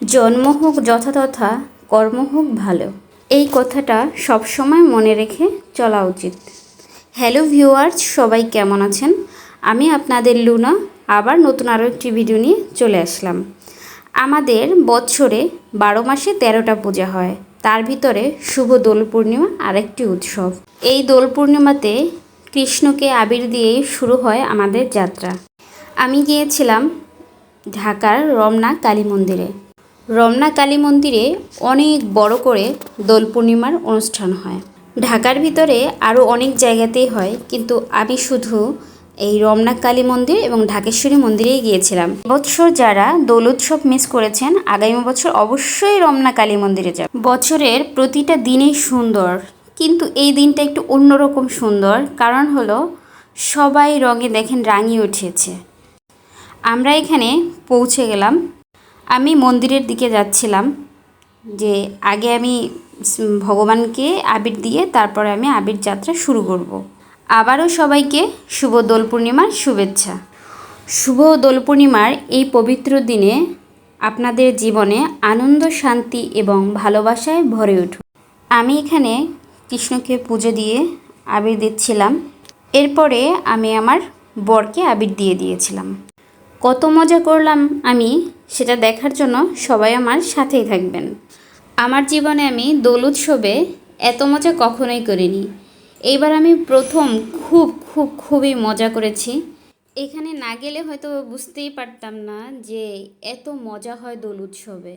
জন্ম হোক যথাতথা কর্ম হোক ভালো। এই কথাটা সবসময় মনে রেখে চলা উচিত। হ্যালো ভিউয়ার্স, সবাই কেমন আছেন? আমি আপনাদের লুনা, আবার নতুন আরও একটি ভিডিও নিয়ে চলে আসলাম। আমাদের বছরে বারো মাসে তেরোটা পূজা হয়। তার ভিতরে শুভ দোল পূর্ণিমা আরেকটি উৎসব। এই দোল পূর্ণিমাতে কৃষ্ণকে আবির দিয়েই শুরু হয় আমাদের যাত্রা। আমি গিয়েছিলাম ঢাকার রমনা কালী মন্দিরে। রমনা কালী মন্দিরে অনেক বড় করে দোল পূর্ণিমার অনুষ্ঠান হয়। ঢাকার ভিতরে আরও অনেক জায়গাতেই হয়, কিন্তু আমি শুধু এই রমনা কালী মন্দির এবং ঢাকেশ্বরী মন্দিরেই গিয়েছিলাম। বছর যারা দোল উৎসব মিস করেছেন, আগামী বছর অবশ্যই রমনা কালী মন্দিরে যাবে বছরের প্রতিটা দিনেই সুন্দর, কিন্তু এই দিনটা একটু অন্যরকম সুন্দর, কারণ হলো সবাই রঙে দেখেন রাঙিয়ে উঠেছে। আমরা এখানে পৌঁছে গেলাম আমি মন্দিরের দিকে যাচ্ছিলাম, যে আগে আমি ভগবানকে আবির দিয়ে তারপরে আমি আবির যাত্রা শুরু করব। আবারও সবাইকে শুভ দোল পূর্ণিমার শুভেচ্ছা। শুভ দোল পূর্ণিমার এই পবিত্র দিনে আপনাদের জীবনে আনন্দ, শান্তি এবং ভালোবাসায় ভরে উঠুন আমি এখানে কৃষ্ণকে পুজো দিয়ে আবির দিচ্ছিলাম। এরপরে আমি আমার বরকে আবির দিয়ে দিয়েছিলাম। কত মজা করলাম আমি, সেটা দেখার জন্য সবাই আমার সাথেই থাকবেন। আমার জীবনে আমি দোল উৎসবে এত মজা কখনোই করিনি। এইবার আমি প্রথম খুব খুব, খুবই মজা করেছি। এখানে না গেলে হয়তো বুঝতেই পারতাম না যে এত মজা হয় দোল উৎসবে।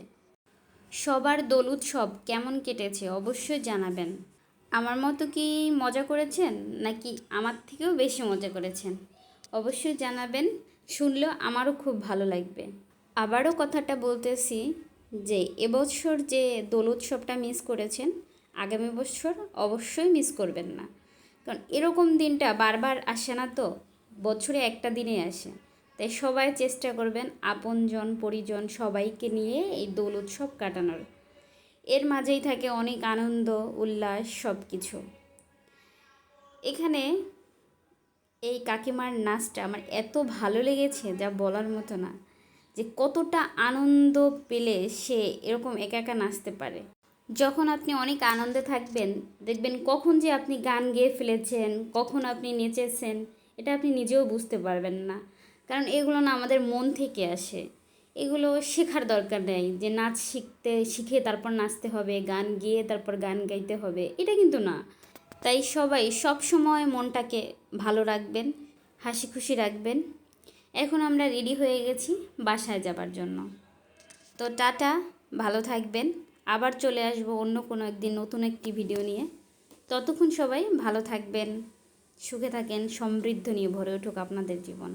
সবার দোল উৎসব কেমন কেটেছে অবশ্যই জানাবেন। আমার মতো কি মজা করেছেন, নাকি আমার থেকেও বেশি মজা করেছেন? অবশ্যই জানাবেন। শুনলেও আমারও খুব ভালো লাগবে। আবারও কথাটা বলতেছি যে এবছর যে দোল উৎসবটা মিস করেছেন, আগামী বছর অবশ্যই মিস করবেন না। কারণ এরকম দিনটা বারবার আসে না তো, বছরে একটা দিনে আসে। তাই সবাই চেষ্টা করবেন আপনজন, পরিজন সবাইকে নিয়ে এই দোল উৎসব কাটানোর। এর মাঝেই থাকে অনেক আনন্দ, উল্লাস সব কিছু এখানে এই কাকিমার নাচটা আমার এত ভালো লেগেছে যা বলার মতো না, যে কতটা আনন্দ পেলে সে এরকম একা একা নাচতে পারে। যখন আপনি অনেক আনন্দে থাকবেন, দেখবেন কখন যে আপনি গান গেয়ে ফেলেছেন, কখন আপনি নেচেছেন, এটা আপনি নিজেও বুঝতে পারবেন না। কারণ এগুলো না আমাদের মন থেকে আসে। এগুলো শেখার দরকার নেই যে নাচ শিখতে, শিখে তারপর নাচতে হবে, গান গেয়ে তারপর গান গাইতে হবে, এটা কিন্তু না। তাই সবাই সব সময় মনটাকে ভালো রাখবেন, হাসি খুশি রাখবেন। এখন আমরা রেডি হয়ে গেছি বাসায় যাবার জন্য। তো টাটা, ভালো থাকবেন। আবার চলে আসব অন্য কোনো একদিন নতুন একটি ভিডিও নিয়ে। ততক্ষণ সবাই ভালো থাকবেন, সুখে থাকেন, সমৃদ্ধ নিয়ে ভরে উঠুক আপনাদের জীবন।